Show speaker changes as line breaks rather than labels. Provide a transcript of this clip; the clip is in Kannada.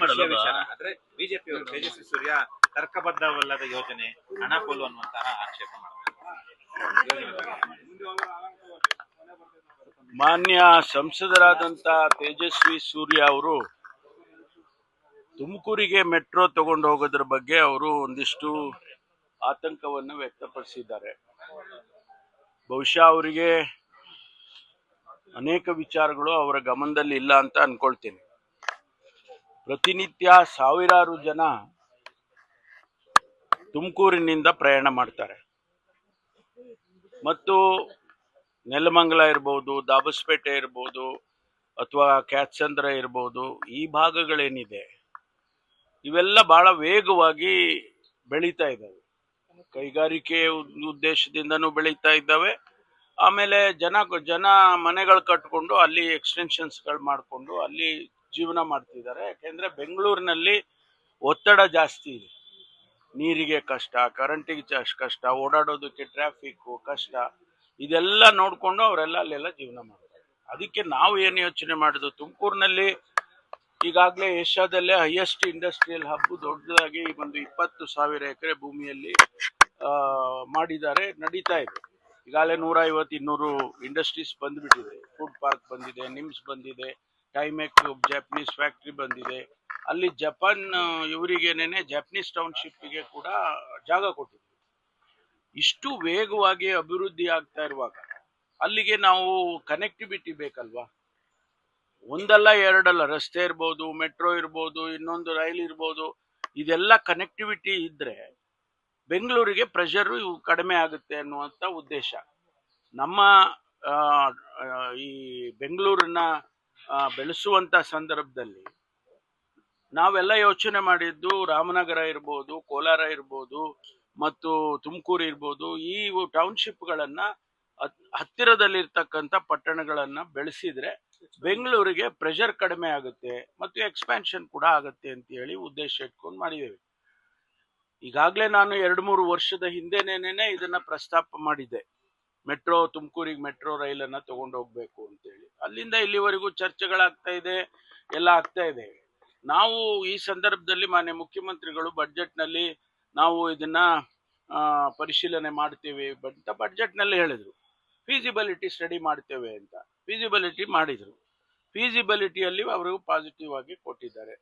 ಆದ್ರೆ ಬಿಜೆಪಿ ಅವರು ತೇಜಸ್ವಿ ಸೂರ್ಯ ತರ್ಕಬದ್ಧವಲ್ಲದ ಯೋಜನೆ ಹಣ ಕೊಲ್ಲು ಅನ್ನುವಂತಹ ಆಕ್ಷೇಪ
ಮಾನ್ಯ ಸಂಸದರಾದಂತ ತೇಜಸ್ವಿ ಸೂರ್ಯ ಅವರು ತುಮಕೂರಿಗೆ ಮೆಟ್ರೋ ತಗೊಂಡು ಹೋಗೋದ್ರ ಬಗ್ಗೆ ಅವರು ಒಂದಿಷ್ಟು ಆತಂಕವನ್ನು ವ್ಯಕ್ತಪಡಿಸಿದ್ದಾರೆ. ಬಹುಶಃ ಅವರಿಗೆ ಅನೇಕ ವಿಚಾರಗಳು ಅವರ ಗಮನದಲ್ಲಿ ಇಲ್ಲ ಅಂತ ಅನ್ಕೊಳ್ತೀನಿ. ಪ್ರತಿನಿತ್ಯ ಸಾವಿರಾರು ಜನ ತುಮಕೂರಿನಿಂದ ಪ್ರಯಾಣ ಮಾಡ್ತಾರೆ. ಮತ್ತು ನೆಲಮಂಗಲ ಇರ್ಬೋದು, ದಾಬಸ್ಪೇಟೆ ಇರ್ಬೋದು, ಅಥವಾ ಕ್ಯಾತ್ಸಂದ್ರ ಇರ್ಬೋದು, ಈ ಭಾಗಗಳೇನಿದೆ, ಇವೆಲ್ಲ ಬಹಳ ವೇಗವಾಗಿ ಬೆಳೀತಾ ಇದ್ದಾವೆ. ಕೈಗಾರಿಕೆ ಉದ್- ಉದ್ದೇಶದಿಂದನೂ ಬೆಳೀತಾ ಇದ್ದಾವೆ. ಆಮೇಲೆ ಜನ ಜನ ಮನೆಗಳು ಕಟ್ಕೊಂಡು ಅಲ್ಲಿ ಎಕ್ಸ್ಟೆನ್ಷನ್ಸ್ಗಳು ಮಾಡಿಕೊಂಡು ಅಲ್ಲಿ ಜೀವನ ಮಾಡ್ತಿದ್ದಾರೆ. ಯಾಕೆಂದರೆ ಬೆಂಗಳೂರಿನಲ್ಲಿ ಒತ್ತಡ ಜಾಸ್ತಿ ಇದೆ. ನೀರಿಗೆ ಕಷ್ಟ ಕರೆಂಟಿಗೆ ಜಾಸ್ತಿ ಕಷ್ಟ, ಓಡಾಡೋದಕ್ಕೆ ಟ್ರಾಫಿಕ್ಕು ಕಷ್ಟ, ಇದೆಲ್ಲ ನೋಡಿಕೊಂಡು ಅವರೆಲ್ಲ ಅಲ್ಲೆಲ್ಲ ಜೀವನ ಮಾಡ್ತಾರೆ. ಅದಕ್ಕೆ ನಾವು ಏನು ಯೋಚನೆ ಮಾಡಿದ್ವು ತುಮಕೂರಿನಲ್ಲಿ ಈಗಾಗಲೇ ಏಷ್ಯಾದಲ್ಲೇ ಹೈಯೆಸ್ಟ್ ಇಂಡಸ್ಟ್ರಿಯಲ್ ಹಬ್ ದೊಡ್ಡದಾಗಿ ಒಂದು ಇಪ್ಪತ್ತು ಸಾವಿರ ಎಕರೆ ಭೂಮಿಯಲ್ಲಿ ಮಾಡಿದ್ದಾರೆ, ನಡೀತಾ ಇದೆ. ಈಗಾಗಲೇ ನೂರ ಐವತ್ತು ಇನ್ನೂರು ಇಂಡಸ್ಟ್ರೀಸ್ ಬಂದ್ಬಿಟ್ಟಿದೆ. ಫುಡ್ ಪಾರ್ಕ್ ಬಂದಿದೆ ನಿಮ್ಸ್ ಬಂದಿದೆ. ಟೈಮೆಕ್ ಜಪನೀಸ್ ಫ್ಯಾಕ್ಟ್ರಿ ಬಂದಿದೆ. ಅಲ್ಲಿ ಜಪಾನ್ ಇವರಿಗೇನೇನೆ ಜಪನೀಸ್ ಟೌನ್ಶಿಪ್ಗೆ ಕೂಡ ಜಾಗ ಕೊಟ್ಟಿದ್ರು. ಇಷ್ಟು ವೇಗವಾಗಿ ಅಭಿವೃದ್ಧಿ ಆಗ್ತಾ ಇರುವಾಗ ಅಲ್ಲಿಗೆ ನಾವು ಕನೆಕ್ಟಿವಿಟಿ ಬೇಕಲ್ವಾ? ಒಂದಲ್ಲ ಎರಡಲ್ಲ, ರಸ್ತೆ ಇರ್ಬೋದು ಮೆಟ್ರೋ ಇರ್ಬೋದು, ಇನ್ನೊಂದು ರೈಲ್ ಇರ್ಬೋದು, ಇದೆಲ್ಲ ಕನೆಕ್ಟಿವಿಟಿ ಇದ್ರೆ ಬೆಂಗಳೂರಿಗೆ ಪ್ರೆಷರ್ ಕಡಿಮೆ ಆಗುತ್ತೆ ಅನ್ನುವಂಥ ಉದ್ದೇಶ. ನಮ್ಮ ಈ ಬೆಂಗಳೂರನ್ನ ಆ, ಬೆಳೆಸುವಂತ ಸಂದರ್ಭದಲ್ಲಿ ನಾವೆಲ್ಲ ಯೋಚನೆ ಮಾಡಿದ್ದು ರಾಮನಗರ ಇರ್ಬೋದು ಕೋಲಾರ ಇರ್ಬೋದು ಮತ್ತು ತುಮಕೂರು ಇರ್ಬೋದು ಈ ಟೌನ್ಶಿಪ್ಗಳನ್ನು ಹತ್ತಿರದಲ್ಲಿರ್ತಕ್ಕಂಥ ಪಟ್ಟಣಗಳನ್ನು ಬೆಳೆಸಿದ್ರೆ ಬೆಂಗಳೂರಿಗೆ ಪ್ರೆಷರ್ ಕಡಿಮೆ ಆಗುತ್ತೆ ಮತ್ತು ಎಕ್ಸ್ಪ್ಯಾನ್ಷನ್ ಕೂಡ ಆಗುತ್ತೆ ಅಂತ ಹೇಳಿ ಉದ್ದೇಶ ಇಟ್ಕೊಂಡು ಮಾಡಿದ್ದೇವೆ. ಈಗಾಗಲೇ ನಾನು ಎರಡು ಮೂರು ವರ್ಷದ ಹಿಂದೆನೇನೆ ಇದನ್ನ ಪ್ರಸ್ತಾಪ ಮಾಡಿದ್ದೆ. ಮೆಟ್ರೋ, ತುಮಕೂರಿಗೆ ಮೆಟ್ರೋ ರೈಲನ್ನು ತಗೊಂಡು ಹೋಗ್ಬೇಕು ಅಂತೇಳಿ. ಅಲ್ಲಿಂದ ಇಲ್ಲಿವರೆಗೂ ಚರ್ಚೆಗಳಾಗ್ತಾ ಇದೆ, ಎಲ್ಲ ಆಗ್ತಾ ಇದೆ. ನಾವು ಈ ಸಂದರ್ಭದಲ್ಲಿ ಮಾನ್ಯ ಮುಖ್ಯಮಂತ್ರಿಗಳು ಬಡ್ಜೆಟ್ನಲ್ಲಿ ನಾವು ಇದನ್ನ ಪರಿಶೀಲನೆ ಮಾಡ್ತೀವಿ ಅಂತ ಬಡ್ಜೆಟ್ನಲ್ಲಿ ಹೇಳಿದರು. ಫೀಸಿಬಿಲಿಟಿ ಸ್ಟಡಿ ಮಾಡ್ತೇವೆ ಅಂತ ಫೀಸಿಬಿಲಿಟಿ ಮಾಡಿದ್ರು. ಫೀಸಿಬಿಲಿಟಿಯಲ್ಲಿ ಅವರು ಪಾಸಿಟಿವ್ ಆಗಿ ಕೊಟ್ಟಿದ್ದಾರೆ.